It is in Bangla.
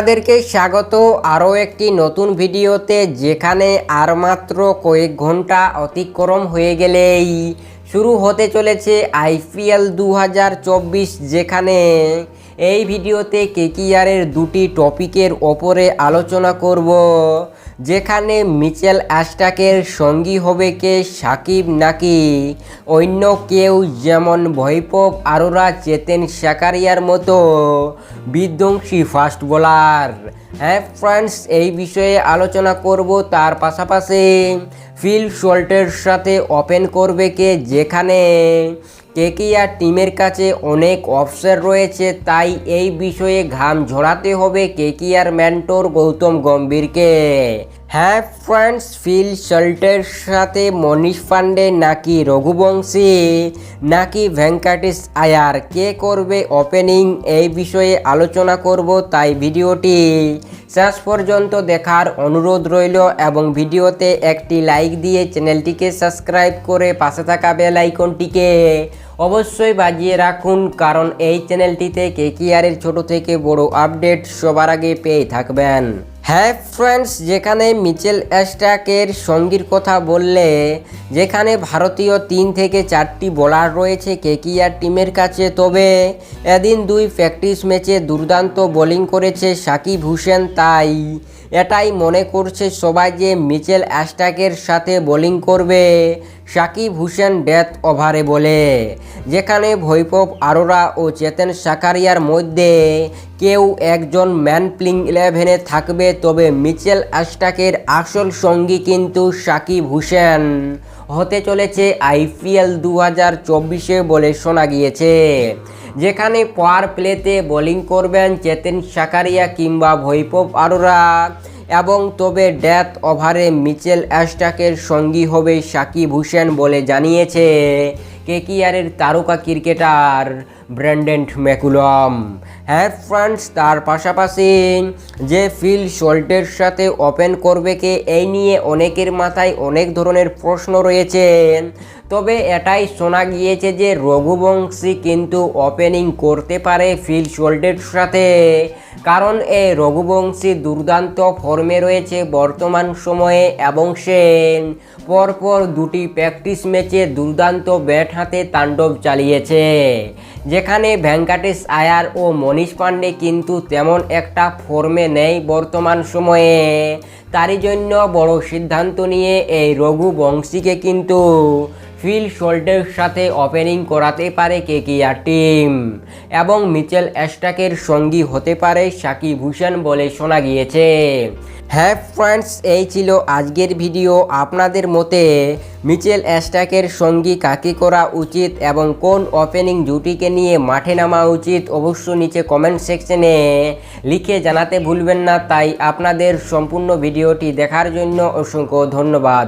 তাদেরকে স্বাগত। আরও একটি নতুন ভিডিওতে যেখানে আর মাত্র কয়েক ঘণ্টা অতিক্রম হয়ে গেলেই শুরু হতে চলেছে আইপিএল দু হাজার চব্বিশ, যেখানে এই ভিডিওতে কেকিআরের দুটি টপিকের ওপরে আলোচনা করব। যেখানে মিচেল অ্যাস্টাকের সঙ্গী হবে কে সাকিব নাকি? অন্য কেউ যেমন ভৈপব আরোরা, চেতেন সাকারিয়ার মতো বিধ্বংসী ফাস্ট বোলার। হ্যাঁ ফ্রেন্ডস, এই বিষয়ে আলোচনা করব। তার পাশাপাশি ফিল শোল্টের সাথে ওপেন করবে কে? যেখানে কেকিআর টিমের কাছে অনেক অপশন রয়েছে, তাই এই বিষয়ে ঘাম ঝরাতে হবে কেকিআর ম্যান্টোর গৌতম গম্ভীরকে। হ্যাঁ ফ্রেন্ডস, ফিল শল্টের সাথে মনীষ পান্ডে নাকি রঘুবংশী? নাকি ভেঙ্কাটেশ আয়ার? কে করবে ওপেনিং? এই বিষয়ে আলোচনা করব তাই ভিডিওটি শেষ পর্যন্ত দেখার অনুরোধ রইল এবং ভিডিওতে একটি লাইক দিয়ে চ্যানেলটিকে সাবস্ক্রাইব করে পাশে থাকা বেল আইকনটিকে অবশ্যই বাজিয়ে রাখুন, কারণ এই চ্যানেলটিতে কেকিআরের ছোট থেকে বড় আপডেট সবার আগে পেয়ে থাকবেন। হ্যাঁ ফ্রেন্ডস, যেখানে মিচেল অ্যাস্টাকের সঙ্গীর কথা বললে, যেখানে ভারতীয় তিন থেকে চারটি বোলার রয়েছে কেকিআর টিমের কাছে, তবে এদিন দুই প্র্যাকটিস ম্যাচে দুর্দান্ত বোলিং করেছে সাকিব হোসেন, তাই এটাই মনে করছে সবাই যে মিচেল অ্যাস্টাকের সাথে বোলিং করবে। সাকিব হুসেন ডেথ ওভারে বলে। যেখানে ভৈপব আরোরা ও চেতন সাকারিয়ার মধ্যে কেউ একজন ম্যান প্লিং ইলেভেনে থাকবে, তবে মিচেল অ্যাস্টাকের আসল সঙ্গী কিন্তু সাকিব হুসেন। হতে চলেছে আইপিএল দু হাজার চব্বিশে বলে শোনা গিয়েছে। যেখানে পাওয়ার প্লেতে বোলিং করবেন চেতেন সাকারিয়া কিংবা ভৈপব আরোরা। এবং তবে ডেথ ওভারে মিচেল অ্যাস্টাকের সঙ্গী হবে সাকিব হুসেন বলে জানিয়েছে কেকিআরের তারকা ক্রিকেটার ব্র্যান্ডেন্ট ম্যাকুলম। হ্যাঁ ফ্রান্স, তার পাশাপাশি যে ফিল শল্টের সাথে ওপেন করবে কে, এই নিয়ে অনেকের মাথায় অনেক ধরনের প্রশ্ন রয়েছে। তবে এটাই শোনা গিয়েছে যে রঘুবংশী কিন্তু ওপেনিং করতে পারে ফিল শোল্ডের সাথে। কারণ এই রঘুবংশী দুর্দান্ত ফর্মে রয়েছে বর্তমান সময়ে এবং সে পরপর দুটি প্র্যাকটিস ম্যাচে দুর্দান্ত ব্যাট হাতে তাণ্ডব চালিয়েছে। যেখানে ভেঙ্কাটেশ আয়ার ও মনীষ পান্ডে কিন্তু তেমন একটা ফর্মে নেই বর্তমান সময়ে। তারই জন্য বড় সিদ্ধান্ত নিয়ে এই রঘুবংশীকে কিন্তু ফিল শোল্টের সাথে ওপেনিং করাতে পারে কেকিআর টিম। এবং মিচেল অ্যাস্টাকের সঙ্গী হতে পারে সাকিব হোসেন বলে শোনা গিয়েছে। হ্যাঁ ফ্রেন্ডস, এই ছিল আজকের ভিডিও আপনাদের মতে। মিচেল অ্যাস্টাকের সঙ্গী কাকে করা উচিত এবং কোন ওপেনিং জুটিকে নিয়ে মাঠে নামা উচিত অবশ্য নিচে কমেন্ট সেকশনে লিখে জানাতে ভুলবেন না। তাই আপনাদের সম্পূর্ণ ভিডিওটি দেখার জন্য অসংখ্য ধন্যবাদ।